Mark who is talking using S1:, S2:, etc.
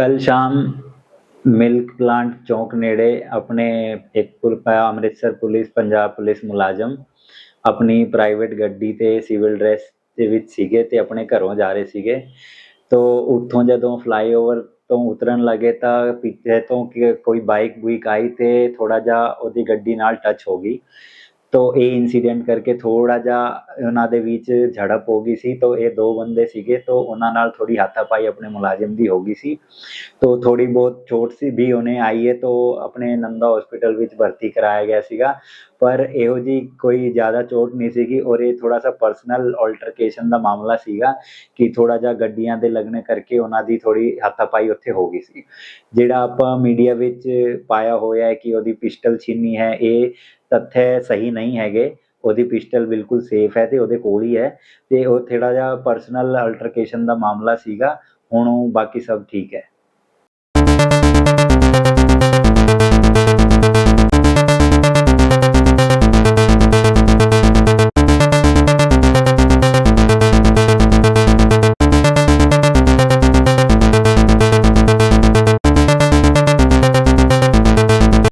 S1: ਕੱਲ ਸ਼ਾਮ milk plant ਚੌਂਕ ਨੇੜੇ ਆਪਣੇ ਇੱਕ ਪੁਲ- ਅ, ਅੰਮ੍ਰਿਤਸਰ ਪੁਲਿਸ ਪੰਜਾਬ ਪੁਲਿਸ ਮੁਲਾਜ਼ਮ ਆਪਣੀ ਪ੍ਰਾਈਵੇਟ ਗੱਡੀ ਤੇ ਸਿਵਲ ਡਰੈਸ ਦੇ ਵਿੱਚ ਸੀਗੇ ਤੇ ਆਪਣੇ ਘਰੋਂ ਜਾ ਰਹੇ ਸੀਗੇ। ਤੋ ਉੱਥੋਂ ਜਦੋਂ ਫਲਾਈਓਵਰ ਤੋਂ ਉਤਰਨ ਲੱਗੇ ਤਾਂ ਪਿੱਛੇ ਤੋਂ ਕੋਈ ਬਾਈਕ ਬੁਈਕ ਆਈ ਤੇ ਥੋੜਾ ਜਿਹਾ ਉਹਦੀ ਗੱਡੀ ਨਾਲ ਟੱਚ ਹੋ ਗਈ। ਤੋ ਇਹ ਇਨਸੀਡੈਂਟ ਕਰਕੇ ਥੋੜਾ ਜਿਹਾ ਉਹਨਾਂ ਦੇ ਵਿੱਚ ਝੜਪ ਹੋ ਗਈ ਸੀ, ਤਾਂ ਇਹ ਦੋ ਬੰਦੇ ਸੀਗੇ, ਤੋ ਉਹਨਾਂ ਨਾਲ ਥੋੜੀ ਹਾਥਾਪਾਈ ਆਪਣੇ ਮੁਲਾਜ਼ਮ ਦੀ ਹੋ ਗਈ ਸੀ। ਤੋ ਥੋੜੀ ਬਹੁਤ ਚੋਟ ਸੀ, ਵੀ ਉਹਨੇ ਆਈ ਹੈ ਤੋ ਆਪਣੇ ਨੰਦਾ ਹਸਪੀਟਲ ਵਿੱਚ ਭਰਤੀ ਕਰਾਇਆ ਗਿਆ ਸੀਗਾ। ਪਰ ਇਹੋ ਜੀ ਕੋਈ ਜ਼ਿਆਦਾ ਚੋਟ ਨਹੀਂ ਸੀਗੀ ਔਰ ਇਹ ਥੋੜਾ ਸਾ ਪਰਸਨਲ ਆਲਟਰਕੇਸ਼ਨ ਦਾ ਮਾਮਲਾ ਸੀਗਾ ਕਿ ਥੋੜਾ ਜਿਹਾ ਗੱਡੀਆਂ ਦੇ ਲੱਗਣੇ ਕਰਕੇ ਉਹਨਾਂ ਦੀ ਥੋੜੀ ਹੱਥਾਪਾਈ ਉੱਥੇ ਹੋ ਗਈ ਸੀ। ਜਿਹੜਾ ਆਪਾਂ ਮੀਡੀਆ ਵਿੱਚ ਪਾਇਆ ਹੋਇਆ ਹੈ ਕਿ ਉਹਦੀ ਪਿਸਟਲ ਛੀਨੀ ਹੈ, ਇਹ ਤੱਥ ਸਹੀ ਨਹੀਂ ਹੈਗੇ। ਉਹਦੀ ਪਿਸਟਲ ਬਿਲਕੁਲ ਸੇਫ ਹੈ ਤੇ ਉਹਦੇ ਕੋਲ ਹੀ ਹੈ ਤੇ ਉਹ ਥੋੜਾ ਜਿਹਾ ਪਰਸਨਲ ਅਲਟਰਕੇਸ਼ਨ ਦਾ ਮਾਮਲਾ ਸੀਗਾ। ਹੁਣ ਉਹ ਬਾਕੀ ਸਭ ਠੀਕ ਹੈ।